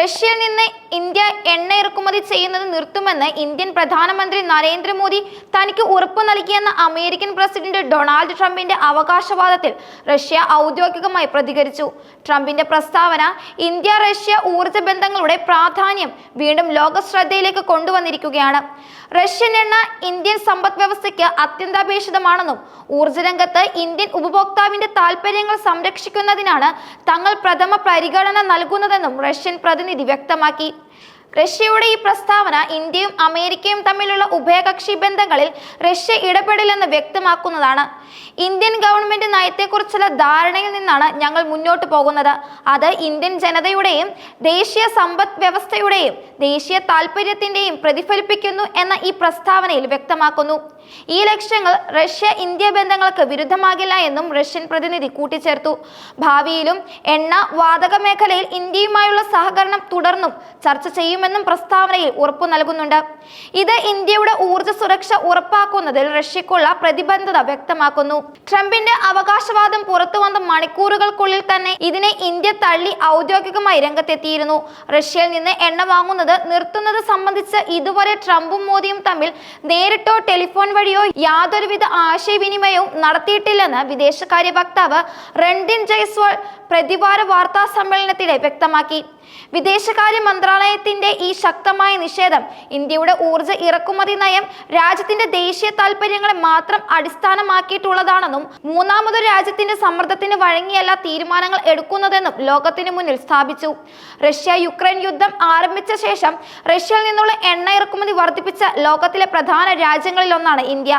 റഷ്യയിൽ നിന്ന് ഇന്ത്യ എണ്ണ ഇറക്കുമതി ചെയ്യുന്നത് നിർത്തുമെന്ന് ഇന്ത്യൻ പ്രധാനമന്ത്രി നരേന്ദ്രമോദി തനിക്ക് ഉറപ്പ് നൽകിയെന്ന അമേരിക്കൻ പ്രസിഡന്റ് ഡൊണാൾഡ് ട്രംപിന്റെ അവകാശവാദത്തിൽ റഷ്യ ഔദ്യോഗികമായി പ്രതികരിച്ചു. ട്രംപിന്റെ പ്രസ്താവന ഇന്ത്യ റഷ്യ ഊർജ ബന്ധങ്ങളുടെ പ്രാധാന്യം വീണ്ടും ലോക ശ്രദ്ധയിലേക്ക് കൊണ്ടുവന്നിരിക്കുകയാണ്. റഷ്യൻ എണ്ണ ഇന്ത്യൻ സമ്പദ് വ്യവസ്ഥയ്ക്ക് അത്യന്താപേക്ഷിതമാണെന്നും ഊർജ രംഗത്ത് ഇന്ത്യൻ ഉപഭോക്താവിന്റെ താൽപ്പര്യങ്ങൾ സംരക്ഷിക്കുന്നതിനാണ് തങ്ങൾ പ്രഥമ പരിഗണന നൽകുന്നതെന്നും റഷ്യൻ പ്രതിനിധി വ്യക്തമാക്കി റഷ്യയുടെ ഈ പ്രസ്താവന ഇന്ത്യയും അമേരിക്കയും തമ്മിലുള്ള ഉഭയകക്ഷി ബന്ധങ്ങളിൽ റഷ്യ ഇടപെടില്ലെന്ന് വ്യക്തമാക്കുന്നതാണ്. ഇന്ത്യൻ ഗവൺമെന്റ് നയത്തെക്കുറിച്ചുള്ള ധാരണയിൽ നിന്നാണ് ഞങ്ങൾ മുന്നോട്ട് പോകുന്നത്. അത് ഇന്ത്യൻ ജനതയുടെയും ദേശീയ സമ്പദ് വ്യവസ്ഥയുടെയും ദേശീയ താൽപര്യത്തിന്റെയും പ്രതിഫലിപ്പിക്കുന്നു എന്ന ഈ പ്രസ്താവനയിൽ വ്യക്തമാക്കുന്നു. ഈ ലക്ഷ്യങ്ങൾ റഷ്യ ഇന്ത്യ ബന്ധങ്ങൾക്ക് വിരുദ്ധമാകില്ല എന്നും റഷ്യൻ പ്രതിനിധി കൂട്ടിച്ചേർത്തു. ഭാവിയിലും എണ്ണ വാതക മേഖലയിൽ ഇന്ത്യയുമായുള്ള സഹകരണം തുടർന്നും ചർച്ച ചെയ്യുമെന്നും പ്രസ്താവനയിൽ ഉറപ്പു നൽകുന്നുണ്ട്. ഇത് ഇന്ത്യയുടെ ഊർജ സുരക്ഷ ഉറപ്പാക്കുന്നതിൽ റഷ്യക്കുള്ള പ്രതിബദ്ധത വ്യക്തമാക്കുന്നു. ട്രംപിന്റെ അവകാശവാദം പുറത്തു വന്ന മണിക്കൂറുകൾക്കുള്ളിൽ തന്നെ ഇതിനെ ഇന്ത്യ തള്ളി ഔദ്യോഗികമായി രംഗത്തെത്തിയിരുന്നു. റഷ്യയിൽ നിന്ന് എണ്ണ വാങ്ങുന്നത് നിർത്തുന്നത് സംബന്ധിച്ച് ഇതുവരെ ട്രംപും മോദിയും തമ്മിൽ നേരിട്ടോ ടെലിഫോൺ വഴിയോ യാതൊരുവിധ ആശയവിനിമയവും നടത്തിയിട്ടില്ലെന്ന് വിദേശകാര്യ വക്താവ് റൺഡിൻ ജയ്സ്വാൾ പ്രതിവാര വാർത്താ സമ്മേളനത്തിലെ വ്യക്തമാക്കി. വിദേശകാര്യ മന്ത്രാലയത്തിന്റെ ഈ ശക്തമായ നിഷേധം ഇന്ത്യയുടെ ഊർജ ഇറക്കുമതി നയം രാജ്യത്തിന്റെ ദേശീയ താൽപര്യങ്ങളെ മാത്രം അടിസ്ഥാനമാക്കിയിട്ടുള്ളതാണെന്നും മൂന്നാമതൊരു രാജ്യത്തിന്റെ സമ്മർദ്ദത്തിന് വഴങ്ങിയല്ല തീരുമാനങ്ങൾ എടുക്കുന്നതെന്നും ലോകത്തിന് മുന്നിൽ സ്ഥാപിച്ചു. റഷ്യ യുക്രൈൻ യുദ്ധം ആരംഭിച്ച ശേഷം റഷ്യയിൽ നിന്നുള്ള എണ്ണ ഇറക്കുമതി വർദ്ധിപ്പിച്ച ലോകത്തിലെ പ്രധാന രാജ്യങ്ങളിൽ ഒന്നാണ് ഇന്ത്യ.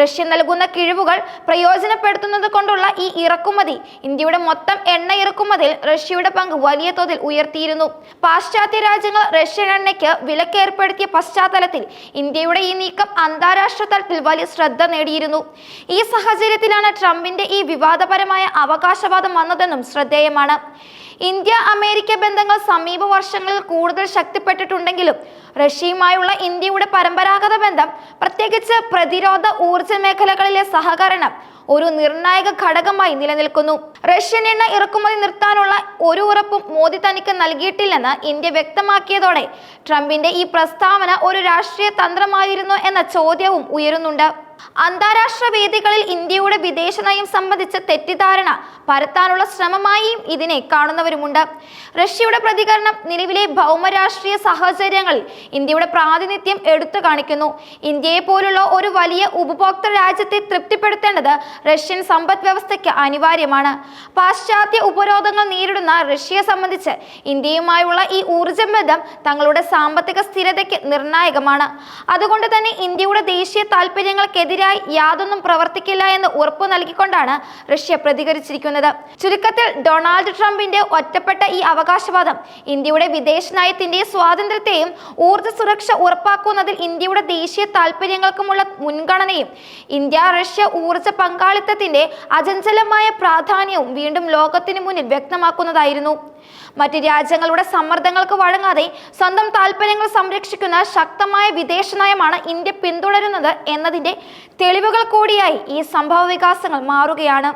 റഷ്യ നൽകുന്ന കിഴിവുകൾ പ്രയോജനപ്പെടുത്തുന്നത് കൊണ്ടുള്ള ഈ ഇറക്കുമതി ഇന്ത്യയുടെ മൊത്തം എണ്ണ ഇറക്കുമതിയിൽ റഷ്യയുടെ പങ്ക് വലിയ തോതിൽ ഉയർത്തിയിരുന്നു പാശ്ചാത്യ രാജ്യങ്ങൾ റഷ്യൻ എണ്ണയ്ക്ക് വിലക്ക് ഏർപ്പെടുത്തിയ പശ്ചാത്തലത്തിൽ ഇന്ത്യയുടെ ഈ നീക്കം അന്താരാഷ്ട്ര തലത്തിൽ വലിയ ശ്രദ്ധ നേടിയിരുന്നു. ഈ സാഹചര്യത്തിലാണ് ട്രംപിന്റെ ഈ വിവാദപരമായ അവകാശവാദം വന്നതെന്നും ശ്രദ്ധേയമാണ്. ഇന്ത്യ അമേരിക്ക ബന്ധങ്ങൾ സമീപ വർഷങ്ങളിൽ കൂടുതൽ ശക്തിപ്പെട്ടിട്ടുണ്ടെങ്കിലും റഷ്യയുമായുള്ള ഇന്ത്യയുടെ പരമ്പരാഗത ബന്ധം പ്രത്യേകിച്ച് പ്രതിരോധ ഊർജ മേഖലകളിലെ സഹകരണം ഒരു നിർണായക ഘടകമായി നിലനിൽക്കുന്നു. റഷ്യൻ എണ്ണ ഇറക്കുമതി നിർത്താനുള്ള ഒരു ഉറപ്പും മോദി തനിക്ക് നൽകിയിട്ടില്ലെന്ന് ഇന്ത്യ വ്യക്തമാക്കിയതോടെ ട്രംപിന്റെ ഈ പ്രസ്താവന ഒരു രാഷ്ട്രീയ തന്ത്രമായിരുന്നു എന്ന ചോദ്യവും ഉയരുന്നുണ്ട്. അന്താരാഷ്ട്ര വേദികളിൽ ഇന്ത്യയുടെ വിദേശ നയം സംബന്ധിച്ച തെറ്റിദ്ധാരണ പരത്താനുള്ള ശ്രമമായും ഇതിനെ കാണുന്നവരുമുണ്ട്. റഷ്യയുടെ പ്രതികരണം നിലവിലെ ഭൗമരാഷ്ട്രീയ സാഹചര്യങ്ങളിൽ ഇന്ത്യയുടെ പ്രാതിനിധ്യം എടുത്തു കാണിക്കുന്നു. ഇന്ത്യയെ പോലുള്ള ഒരു വലിയ ഉപഭോക്തൃ രാജ്യത്തെ തൃപ്തിപ്പെടുത്തേണ്ടത് റഷ്യൻ സമ്പദ് വ്യവസ്ഥയ്ക്ക് അനിവാര്യമാണ്. പാശ്ചാത്യ ഉപരോധങ്ങൾ നേരിടുന്ന റഷ്യയെ സംബന്ധിച്ച് ഇന്ത്യയുമായുള്ള ഈ ഊർജ ബന്ധം തങ്ങളുടെ സാമ്പത്തിക സ്ഥിരതയ്ക്ക് നിർണായകമാണ്. അതുകൊണ്ട് തന്നെ ഇന്ത്യയുടെ ദേശീയ താൽപര്യങ്ങൾക്കെതിരായി യാതൊന്നും പ്രവർത്തിക്കില്ല എന്ന് ഉറപ്പു നൽകിക്കൊണ്ടാണ് റഷ്യ പ്രതികരിച്ചിരിക്കുന്നത്. ചുരുക്കത്തിൽ ഡൊണാൾഡ് ട്രംപിന്റെ ഒറ്റപ്പെട്ട ഈ അവകാശവാദം ഇന്ത്യയുടെ വിദേശ നയത്തിന്റെ സ്വാതന്ത്ര്യത്തെയും ഊർജ സുരക്ഷ ഉറപ്പാക്കുന്നതിൽ ഇന്ത്യയുടെ ദേശീയ താൽപര്യങ്ങൾക്കുമുള്ള മുൻഗണനയും ഇന്ത്യ റഷ്യ ഊർജ പങ്കാളിത്തത്തിന്റെ അചഞ്ചലമായ പ്രാധാന്യവും വീണ്ടും ലോകത്തിന് മുന്നിൽ വ്യക്തമാക്കുന്നതായിരുന്നു. മറ്റ് രാജ്യങ്ങളുടെ സമ്മർദ്ദങ്ങൾക്ക് വഴങ്ങാതെ സ്വന്തം താല്പര്യങ്ങൾ സംരക്ഷിക്കുന്ന ശക്തമായ വിദേശ നയമാണ് ഇന്ത്യ പിന്തുടരുന്നത് എന്നതിന്റെ തെളിവുകൾ കൂടിയായി ഈ സംഭവ വികാസങ്ങൾ മാറുകയാണ്.